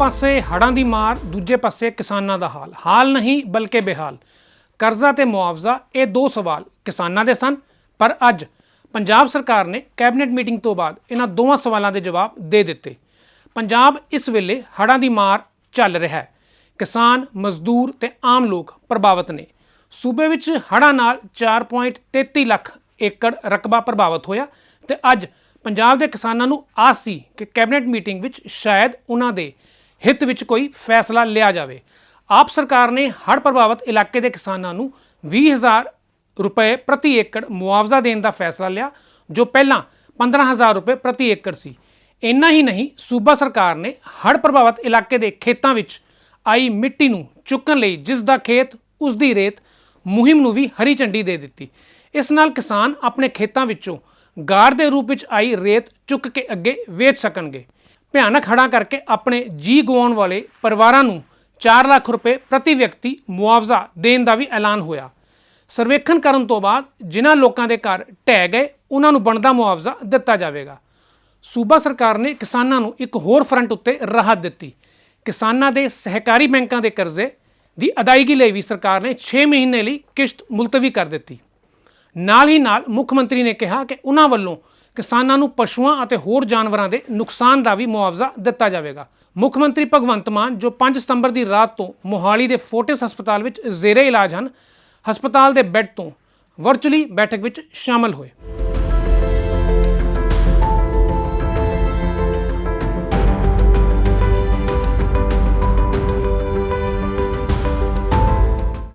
ਪਾਸੇ ਹੜ੍ਹਾਂ ਦੀ ਮਾਰ, ਦੂਜੇ ਪਾਸੇ ਕਿਸਾਨਾਂ ਦਾ ਹਾਲ। ਹਾਲ ਨਹੀਂ, ਬਲਕਿ ਬੇਹਾਲ। ਕਰਜ਼ਾ ਤੇ ਮੁਆਵਜ਼ਾ, ਇਹ ਦੋ ਸਵਾਲ ਕਿਸਾਨਾਂ ਦੇ ਸਨ, ਪਰ ਅੱਜ ਪੰਜਾਬ ਸਰਕਾਰ ਨੇ ਕੈਬਨਿਟ ਮੀਟਿੰਗ ਤੋਂ ਬਾਅਦ ਇਹਨਾਂ ਦੋਵਾਂ ਸਵਾਲਾਂ ਦੇ ਜਵਾਬ ਦੇ ਦਿੱਤੇ। ਪੰਜਾਬ ਇਸ ਵੇਲੇ ਹੜ੍ਹਾਂ ਦੀ ਮਾਰ ਚੱਲ ਰਿਹਾ ਹੈ। ਕਿਸਾਨ, ਮਜ਼ਦੂਰ ਤੇ ਆਮ ਲੋਕ ਪ੍ਰਭਾਵਿਤ ਨੇ। ਸੂਬੇ ਵਿੱਚ ਹੜ੍ਹਾਂ ਨਾਲ 4.33 ਲੱਖ ਏਕੜ ਰਕਬਾ ਪ੍ਰਭਾਵਿਤ ਹੋਇਆ ਤੇ ਅੱਜ ਪੰਜਾਬ ਦੇ ਕਿਸਾਨਾਂ ਨੂੰ ਆਸ ਸੀ ਕਿ ਕੈਬਨਿਟ ਮੀਟਿੰਗ ਵਿੱਚ ਸ਼ਾਇਦ ਉਹਨਾਂ ਦੇ ਹਿੱਤ ਵਿੱਚ ਕੋਈ ਫੈਸਲਾ ਲਿਆ ਜਾਵੇ। ਆਪ ਸਰਕਾਰ ਨੇ ਹੜ੍ਹ ਪ੍ਰਭਾਵਿਤ ਇਲਾਕੇ ਦੇ ਕਿਸਾਨਾਂ ਨੂੰ 20000 ਰੁਪਏ ਪ੍ਰਤੀ ਏਕੜ ਮੁਆਵਜ਼ਾ ਦੇਣ ਦਾ ਫੈਸਲਾ ਲਿਆ, ਜੋ ਪਹਿਲਾਂ 15000 ਰੁਪਏ ਪ੍ਰਤੀ ਏਕੜ ਸੀ। ਇੰਨਾ ਹੀ ਨਹੀਂ, ਸੂਬਾ ਸਰਕਾਰ ਨੇ ਹੜ੍ਹ ਪ੍ਰਭਾਵਿਤ ਇਲਾਕੇ ਦੇ ਖੇਤਾਂ ਵਿੱਚ ਆਈ ਮਿੱਟੀ ਨੂੰ ਚੁੱਕਣ ਲਈ ਜਿਸ ਦਾ ਖੇਤ, ਉਸ ਦੀ ਰੇਤ ਮੁਹਿੰਮ ਨੂੰ ਵੀ ਹਰੀ ਝੰਡੀ ਦੇ ਦਿੱਤੀ। ਇਸ ਨਾਲ ਕਿਸਾਨ ਆਪਣੇ ਖੇਤਾਂ ਵਿੱਚੋਂ ਗਾਰ ਦੇ ਰੂਪ ਵਿੱਚ ਆਈ ਰੇਤ ਚੁੱਕ ਕੇ ਅੱਗੇ ਵੇਚ ਸਕਣਗੇ। ਭਿਆਨਕ ਹੜ੍ਹਾਂ ਕਰਕੇ ਆਪਣੇ ਜੀ ਗਵਾਉਣ ਵਾਲੇ ਪਰਿਵਾਰਾਂ ਨੂੰ 4 ਲੱਖ ਰੁਪਏ ਪ੍ਰਤੀ ਵਿਅਕਤੀ ਮੁਆਵਜ਼ਾ ਦੇਣ ਦਾ ਵੀ ਐਲਾਨ ਹੋਇਆ। ਸਰਵੇਖਣ ਕਰਨ ਤੋਂ ਬਾਅਦ ਜਿਨ੍ਹਾਂ ਲੋਕਾਂ ਦੇ ਘਰ ਢਹਿ ਗਏ, ਉਹਨਾਂ ਨੂੰ ਬਣਦਾ ਮੁਆਵਜ਼ਾ ਦਿੱਤਾ ਜਾਵੇਗਾ। ਸੂਬਾ ਸਰਕਾਰ ਨੇ ਕਿਸਾਨਾਂ ਨੂੰ ਇੱਕ ਹੋਰ ਫਰੰਟ ਉੱਤੇ ਰਾਹਤ ਦਿੱਤੀ। ਕਿਸਾਨਾਂ ਦੇ ਸਹਿਕਾਰੀ ਬੈਂਕਾਂ ਦੇ ਕਰਜ਼ੇ ਦੀ ਅਦਾਇਗੀ ਲਈ ਵੀ ਸਰਕਾਰ ਨੇ 6 ਮਹੀਨੇ ਲਈ ਕਿਸ਼ਤ ਮੁਲਤਵੀ ਕਰ ਦਿੱਤੀ। ਨਾਲ ਹੀ ਨਾਲ ਮੁੱਖ ਮੰਤਰੀ ਨੇ ਕਿਹਾ ਕਿ ਉਹਨਾਂ ਵੱਲੋਂ ਕਿਸਾਨਾਂ ਨੂੰ ਪਸ਼ੂਆਂ ਅਤੇ ਹੋਰ ਜਾਨਵਰਾਂ ਦੇ ਨੁਕਸਾਨ ਦਾ ਵੀ ਮੁਆਵਜ਼ਾ ਦਿੱਤਾ ਜਾਵੇਗਾ। ਮੁੱਖ ਮੰਤਰੀ ਭਗਵੰਤ ਮਾਨ, ਜੋ 5 ਸਤੰਬਰ ਦੀ ਰਾਤ ਤੋਂ ਮੋਹਾਲੀ ਦੇ ਫੋਰਟਿਸ ਹਸਪਤਾਲ ਵਿੱਚ ਜ਼ੇਰੇ ਇਲਾਜ ਹਨ, ਹਸਪਤਾਲ ਦੇ ਬੈੱਡ ਤੋਂ ਵਰਚੁਅਲੀ ਬੈਠਕ ਵਿੱਚ ਸ਼ਾਮਲ ਹੋਏ।